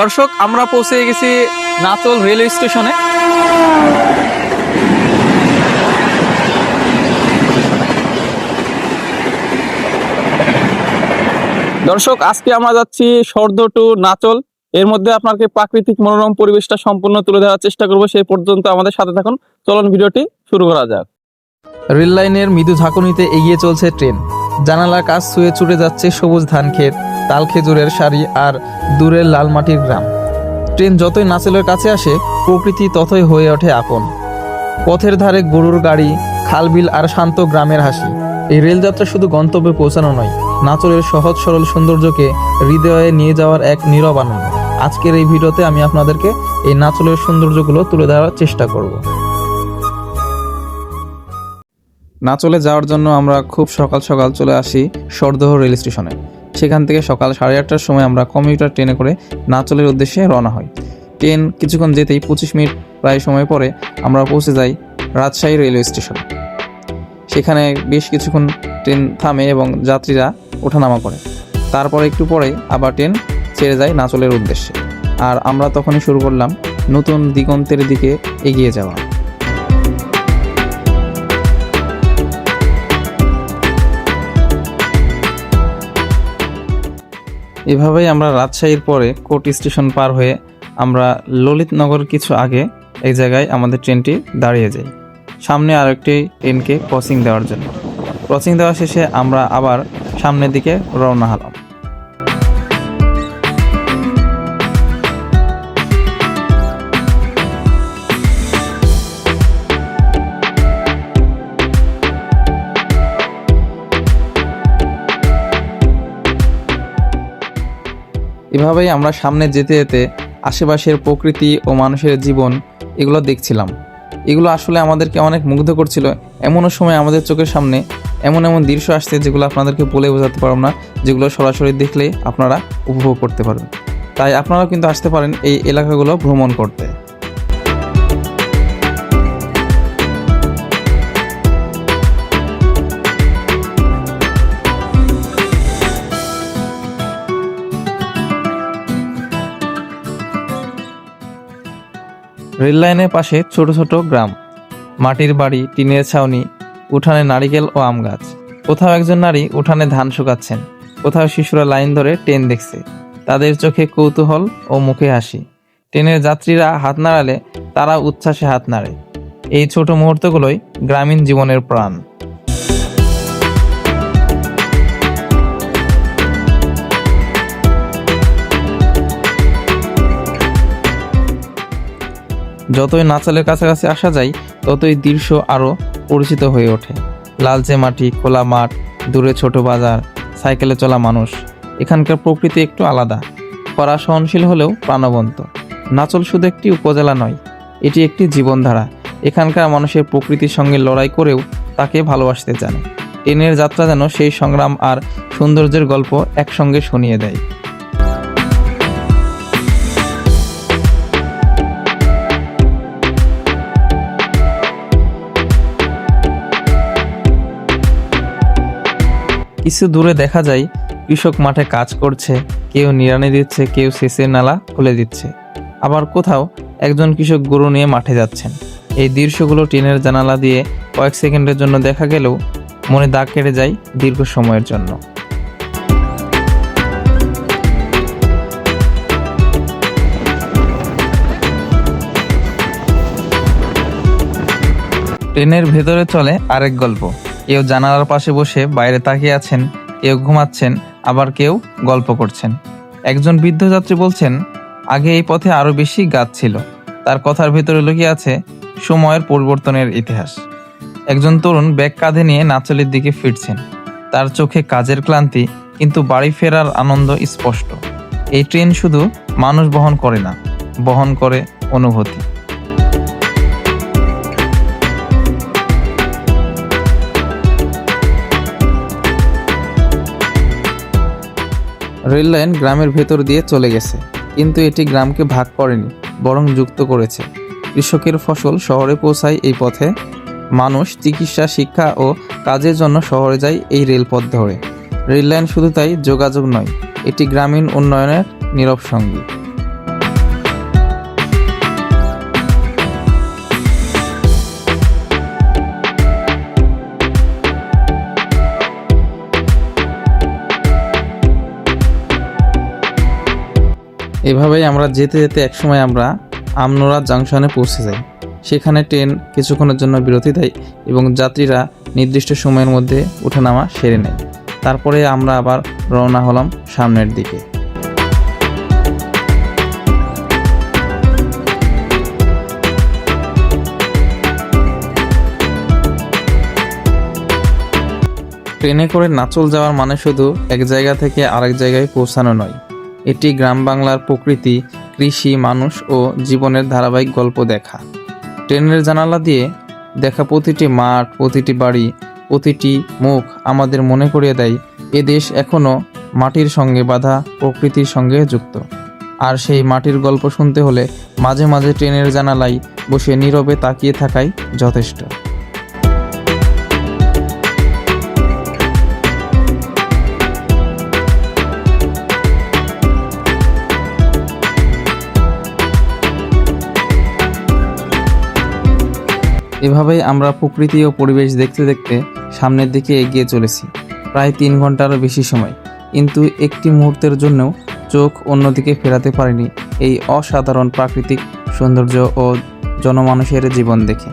দর্শক, আমরা পৌঁছে গেছি নাচল রেলওয়ে স্টেশনে। দর্শক, আজকে আমরা যাচ্ছি সর্দ টু নাচল এর মধ্যে আপনাকে প্রাকৃতিক মনোরম পরিবেশটা সম্পূর্ণ তুলে ধরার চেষ্টা করব। সেই পর্যন্ত আমাদের সাথে থাকুন। চলন ভিডিওটি শুরু করা যাক। রেল লাইনের মৃদু ঝাঁকুনিতে এগিয়ে চলছে ট্রেন। জানালার কাজ ছুঁয়ে ছুটে যাচ্ছে সবুজ ধান ক্ষেত তাল খেজুরের সারি আর দূরের লাল মাটির গ্রাম। ট্রেন যতই নাচলের কাছে আসে, প্রকৃতি ততই হয়ে ওঠে আপন। পথের ধারে গরুর গাড়ি, খালবিল আর শান্ত গ্রামের হাসি। এই রেলযাত্রা শুধু গন্তব্যে পৌঁছানো নয় নাচলের সহজ সরল সৌন্দর্যকে হৃদয়ে নিয়ে যাওয়ার এক নীরব আনন্দ। আজকের এই ভিডিওতে আমি আপনাদেরকে এই নাচলের সৌন্দর্যগুলো তুলে ধরার চেষ্টা করব। নাচলে যাওয়ার জন্য আমরা খুব সকাল সকাল চলে আসি সরদহ রেল স্টেশনে। সেখান থেকে সকাল সাড়ে আটটার সময় আমরা কমিউটার ট্রেনে করে নাচলের উদ্দেশ্যে রওনা হই। ট্রেন কিছুক্ষণ যেতেই পঁচিশ মিনিট প্রায় সময় পরে আমরা পৌঁছে যাই রাজশাহী রেলওয়ে স্টেশনে সেখানে বেশ কিছুক্ষণ ট্রেন থামে এবং যাত্রীরা ওঠানামা করে। তারপরে একটু পরে আবার ট্রেন ছেড়ে যায় নাচলের উদ্দেশ্যে। আর আমরা তখনই শুরু করলাম নতুন দিগন্তের দিকে এগিয়ে যাওয়া। এভাবেই আমরা রাজশাহীর পরে কোর্ট স্টেশন পার হয়ে আমরা ললিতনগর কিছু আগে এই জায়গায় আমাদের ট্রেনটি দাঁড়িয়ে যাই। সামনে আর একটি ট্রেনকে ক্রসিং দেওয়ার জন্য। ক্রসিং দেওয়া শেষে আমরা আবার সামনের দিকে রওনা হলাম। এভাবেই আমরা সামনে যেতে যেতে আশেপাশের প্রকৃতি ও মানুষের জীবন এগুলো দেখছিলাম। এগুলো আসলে আমাদেরকে অনেক মুগ্ধ করছিল। এমনও সময় আমাদের চোখের সামনে এমন এমন দৃশ্য আসছে যেগুলো আপনাদেরকে বলে বোঝাতে পারব না, যেগুলো সরাসরি দেখলে আপনারা উপভোগ করতে পারবেন। তাই আপনারাও কিন্তু আসতে পারেন এই এলাকাগুলো ভ্রমণ করতে। রেল লাইনের পাশে ছোট ছোট গ্রাম। মাটির বাড়ি, টিনের ছাউনি, উঠানে নারিকেল ও আম গাছ। কোথাও একজন নারী উঠানে ধান শুকাচ্ছেন। কোথাও শিশুরা লাইন ধরে ট্রেন দেখছে। তাদের চোখে কৌতূহল ও মুখে হাসি। ট্রেনের যাত্রীরা হাত নাড়ালে তারা উচ্ছ্বাসে হাত নাড়ে। এই ছোট মুহূর্তগুলোই গ্রামীণ জীবনের প্রাণ। যতই নাচালের কাছাকাছি আসা যায়, ততই দৃশ্য আরও পরিচিত হয়ে ওঠে। লালচে মাটি, খোলা মাঠ, দূরে ছোট বাজার, সাইকেলে চলা মানুষ, এখানকার প্রকৃতি একটু আলাদা। খরা সহনশীল হলেও প্রাণবন্ত। নাচল শুধু একটি উপজেলা নয়, এটি একটি জীবনধারা। এখানকার মানুষের প্রকৃতির সঙ্গে লড়াই করেও তাকে ভালোবাসতে জানে। ট্রেনের যাত্রা যেন সেই সংগ্রাম আর সৌন্দর্যের গল্প একসঙ্গে শুনিয়ে দেয়। কিছু দূরে দেখা যায়, কৃষক মাঠে কাজ করছে, কেউ নিড়ানি দিচ্ছে, কেউ সেচের নালা খুলে দিচ্ছে। আবার কোথাও একজন কৃষক গরু নিয়ে মাঠে যাচ্ছেন। এই দৃশ্যগুলো ট্রেনের জানালা দিয়ে কয়েক সেকেন্ডের জন্য দেখা গেলেও মনে দাগ কেটে যায় দীর্ঘ সময়ের জন্য। ট্রেনের ভেতরে চলে আরেক গল্প। কেউ জানালার পাশে বসে বাইরে তাকিয়ে আছেন, কেউ ঘুমাচ্ছেন, আবার কেউ গল্প করছেন। একজন বৃদ্ধ যাত্রী বলছেন, আগে এই পথে আরও বেশি গাছ ছিল। তার কথার ভেতরে লুকিয়ে আছে সময়ের পরিবর্তনের ইতিহাস। একজন তরুণ ব্যাগ কাঁধে নিয়ে নাচলের দিকে ফিরছেন। তার চোখে কাজের ক্লান্তি, কিন্তু বাড়ি ফেরার আনন্দ স্পষ্ট। এই ট্রেন শুধু মানুষ বহন করে না, বহন করে অনুভূতি। রেল লাইন গ্রামের ভেতর দিয়ে চলে গেছে, কিন্তু এটি গ্রামকে ভাগ করেনি, বরং যুক্ত করেছে। কৃষকের ফসল শহরে পৌঁছায় এই পথে। মানুষ চিকিৎসা, শিক্ষা ও কাজের জন্য শহরে যায় এই রেলপথ ধরে। রেললাইন শুধু তাই যোগাযোগ নয়, এটি গ্রামীণ উন্নয়নের নীরব সঙ্গী। এভাবেই আমরা যেতে যেতে একসময় আমরা আমনোরা জাংশনে পৌঁছে যাই। সেখানে ট্রেন কিছুক্ষণের জন্য বিরতি দেয় এবং যাত্রীরা নির্দিষ্ট সময়ের মধ্যে ওঠানামা সেরে নেয়। তারপরে আমরা আবার রওনা হলাম সামনের দিকে। ট্রেনে করে নাচল যাওয়ার মানে শুধু এক জায়গা থেকে আরেক জায়গায় পৌঁছানো নয় এটি গ্রাম বাংলার প্রকৃতি, কৃষি, মানুষ ও জীবনের ধারাবাহিক গল্প দেখা। ট্রেনের জানালা দিয়ে দেখা প্রতিটি মাঠ, প্রতিটি বাড়ি, প্রতিটি মুখ আমাদের মনে করিয়ে দেয়, এ দেশ এখনও মাটির সঙ্গে বাঁধা, প্রকৃতির সঙ্গে যুক্ত। আর সেই মাটির গল্প শুনতে হলে মাঝে মাঝে ট্রেনের জানালায় বসে নীরবে তাকিয়ে থাকাই যথেষ্ট। এভাবেই আমরা প্রকৃতি ও পরিবেশ দেখতে দেখতে সামনের দিকে এগিয়ে চলেছি। প্রায় তিন ঘন্টারও বেশি সময়। কিন্তু একটি মুহূর্তের জন্যও চোখ অন্যদিকে ফেরাতে পারিনি এই অসাধারণ প্রাকৃতিক সৌন্দর্য ও জনমানুষের জীবন দেখে।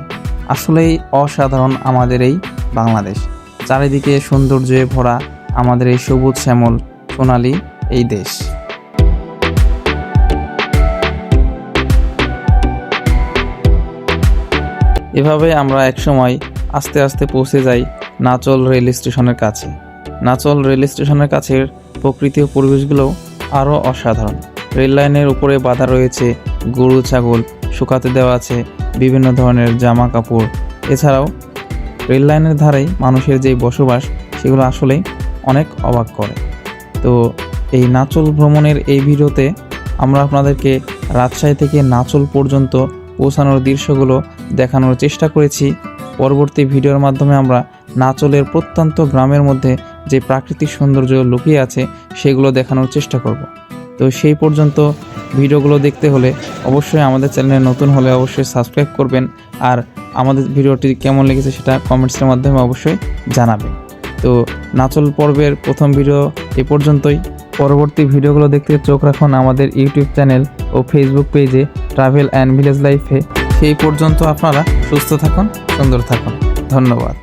আসলেই অসাধারণ আমাদের এই বাংলাদেশ। চারিদিকে সৌন্দর্যে ভরা আমাদের এই সবুজ শ্যামল সোনালী এই দেশ। এভাবে আমরা একসময় আস্তে আস্তে পৌঁছে যাই নাচল রেল স্টেশনের কাছে। নাচল রেল স্টেশনের কাছের প্রকৃতি ও পরিবেশগুলোও আরও অসাধারণ। রেল লাইনের উপরে বাঁধা রয়েছে, গরু, ছাগল, শুকাতে দেওয়া আছে, বিভিন্ন ধরনের জামা কাপড়। এছাড়াও রেল লাইনের ধারেই মানুষের যে বসবাস, সেগুলো আসলেই অনেক অবাক করে। তো এই নাচল ভ্রমণের এই ভিডিওতে আমরা আপনাদেরকে রাজশাহী থেকে নাচল পর্যন্ত পৌঁছানোর দৃশ্যগুলো দেখানোর চেষ্টা করেছি। পরবর্তী ভিডিওর মাধ্যমে আমরা নাচলের প্রত্যন্ত গ্রামের মধ্যে যে প্রাকৃতিক সৌন্দর্য লুকিয়ে আছে, সেগুলো দেখানোর চেষ্টা করব। তো সেই পর্যন্ত ভিডিওগুলো দেখতে হলে অবশ্যই আমাদের চ্যানেলে নতুন হলে অবশ্যই সাবস্ক্রাইব করবেন আর আমাদের ভিডিওটি কেমন লেগেছে সেটা কমেন্টসের মাধ্যমে অবশ্যই জানাবেন। তো নাচল পর্বের প্রথম ভিডিও এ পর্যন্তই। পরবর্তী ভিডিওগুলো দেখতে চোখ রাখুন আমাদের ইউটিউব চ্যানেল ও ফেসবুক পেজে ট্রাভেল অ্যান্ড ভিলেজ লাইফে সেই পর্যন্ত আপনারা সুস্থ থাকুন, সুন্দর থাকুন। ধন্যবাদ।